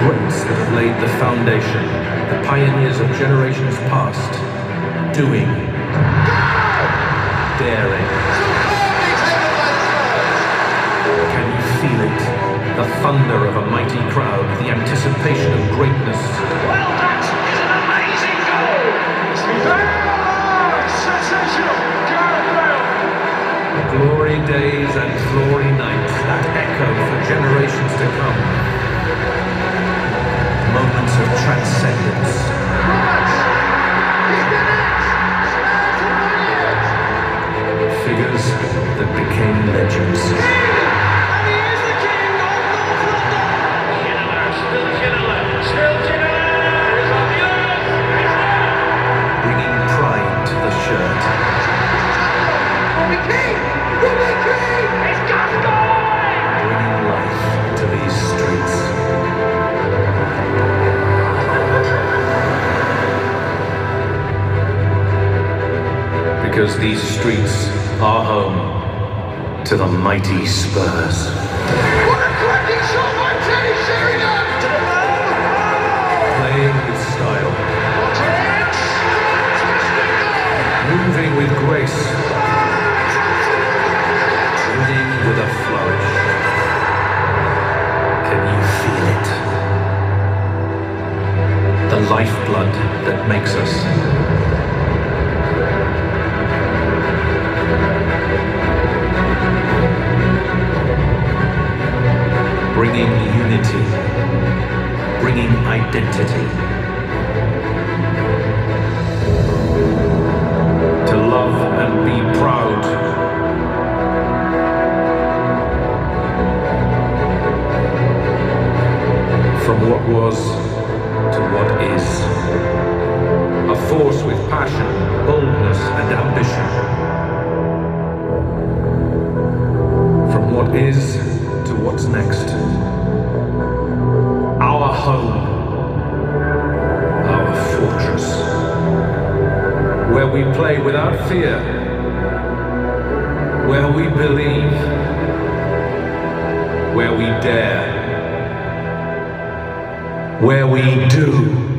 greats that have laid the foundation, the pioneers of generations past, doing, daring. Can you feel it? The thunder of a mighty crowd, the anticipation of greatness. Well, that is an amazing goal. Sensational. Glory days and glory nights that echo for generations to come. Because these streets are home to the mighty Spurs. What a cracking shot by Teddy Sheringham. Playing with style, moving with grace, winning with a flourish. Can you feel it? The lifeblood that makes us. Bringing unity, bringing identity. To love and be proud. From what was to what is. A force with passion, boldness, and ambition. We play without fear. Where we believe. Where we dare. Where we do.